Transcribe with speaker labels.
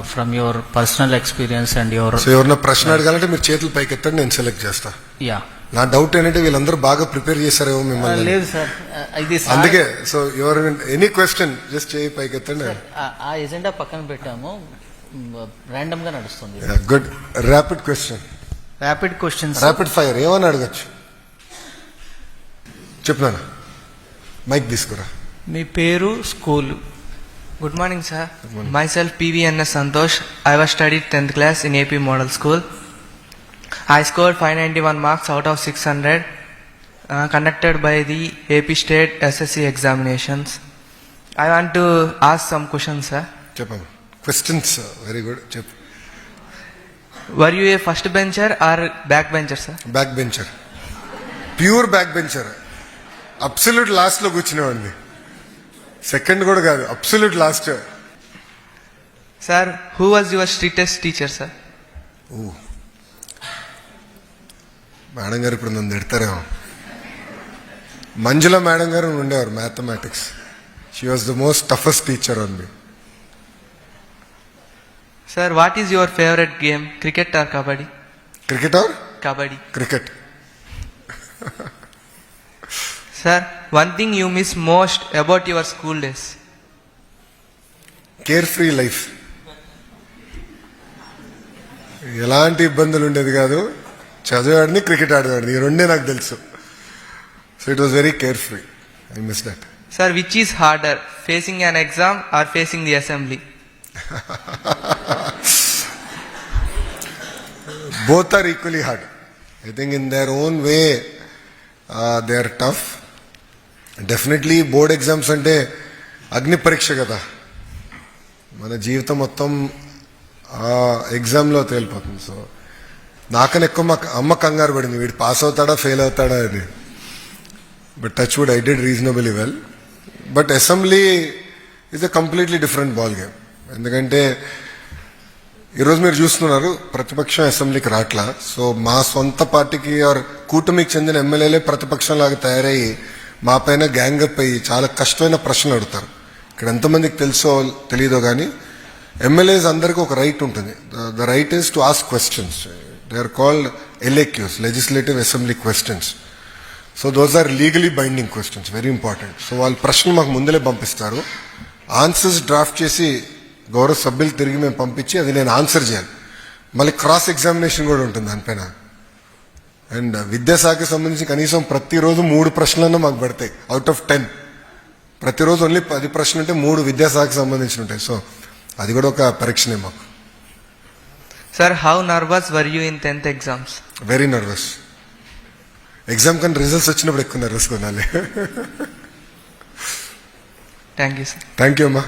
Speaker 1: From your personal experience and your
Speaker 2: so ఎవరన్నా ప్రశ్న అడగాలంటే మీరు చేతులు పైకి ఎత్తండి నేను సెలెక్ట్ చేస్తా.
Speaker 1: యా
Speaker 2: నా డౌట్ ఏంటంటే వీళ్ళందరూ బాగా ప్రిపేర్ చేశారేమో మిమ్మల్ని.
Speaker 1: లేదు సార్ ఇది
Speaker 2: అందుకే so your any question just చేయి పైకి ఎత్తండి
Speaker 1: ఆ- ఎజెండా పక్కన పెట్టాము. ర్యాండమ్గా నడుస్తుంది.
Speaker 2: Good rapid question
Speaker 1: rapid questions
Speaker 2: rapid fire ఏమని అడగచ్చు? చెప్పినాను మైక్ తీసుకురా.
Speaker 1: మీ పేరు school.
Speaker 3: Good morning sir myself PVNS Santosh I was study tenth class in AP model school I score five ninety one marks out of six hundred conducted by the AP state SSC examinations I want to as
Speaker 2: some questions sir చెప్పండి. Questions very good చెప్
Speaker 3: were you a first bencher or back bencher sir
Speaker 2: back bencher pure back bencher absolute లాస్ట్లో కూర్చునేవాడిని. Second కూడా కాదు absolute last.
Speaker 3: Sir who was your strictest teacher sir?
Speaker 2: Oh madam గారు ఇప్పుడు నన్ను తిడతారేమో. మంజుల మేడం గారు ఉండేవారు mathematics. She was the most toughest teacher అండి
Speaker 3: sir what is your favourite game cricket or kabaddi
Speaker 2: cricket or
Speaker 3: kabaddi
Speaker 2: cricket
Speaker 3: sir one thing you miss most about your school days
Speaker 2: carefree life ఎలాంటి ఇబ్బందులు ఉండేది కాదు. చదివాడిని cricket ఆడేవాడిని. ఈ రెండే నాకు తెలుసు. So it was very carefree I miss that
Speaker 3: sir which is harder facing an exam or facing the
Speaker 2: assembly both are equally hard I think in their own way they are tough definitely board exams అంటే అగ్ని పరీక్ష కదా. మన జీవితం మొత్తం ఆ ఎగ్జామ్లో తేలిపోతుంది. సో నాకని ఎక్కువ మా అమ్మ కంగారు పడింది. వీడు పాస్ అవుతాడా ఫెయిల్ అవుతాడా అని. But touch wood I did reasonable well but assembly is a completely different ball game ఎందుకంటే ఈరోజు మీరు చూస్తున్నారు ప్రతిపక్షం అసెంబ్లీకి రాట్లా. సో మా సొంత పార్టీకి ఆర్ కూటమికి చెందిన ఎమ్మెల్యేలే ప్రతిపక్షం లాగా తయారయ్యి మా పైన గ్యాంగప్ అయ్యి చాలా కష్టమైన ప్రశ్నలు అడుగుతారు. ఇక్కడ ఎంతమందికి తెలుసో తెలియదో కానీ ఎమ్మెల్యేస్ అందరికీ ఒక రైట్ ఉంటుంది. The right is to ask questions they are called LAQs legislative assembly questions so those are legally binding questions very important so వాళ్ళ ప్రశ్నలు మాకు ముందలే పంపిస్తారు. ఆన్సర్స్ డ్రాఫ్ట్ చేసి గౌరవ సభ్యులు తిరిగి మేము పంపించి అది నేను ఆన్సర్ చేయాలి. మళ్ళీ క్రాస్ ఎగ్జామినేషన్ కూడా ఉంటుంది దానిపైన. అండ్ విద్యాశాఖకి సంబంధించి కనీసం ప్రతిరోజు మూడు ప్రశ్నలన్నా మాకు పడతాయి అవుట్ ఆఫ్ టెన్ ప్రతిరోజు ఓన్లీ పది ప్రశ్నలు ఉంటే మూడు విద్యాశాఖకి సంబంధించి ఉంటాయి. సో అది కూడా ఒక పరీక్షనే మాకు.
Speaker 3: Sir, how nervous were you in 10th exams?
Speaker 2: Very nervous exam కానీ రిజల్ట్స్ వచ్చినప్పుడు ఎక్కువ నర్వస్ కొనాలి.
Speaker 3: Thank you, sir.
Speaker 2: Thank you అమ్మా.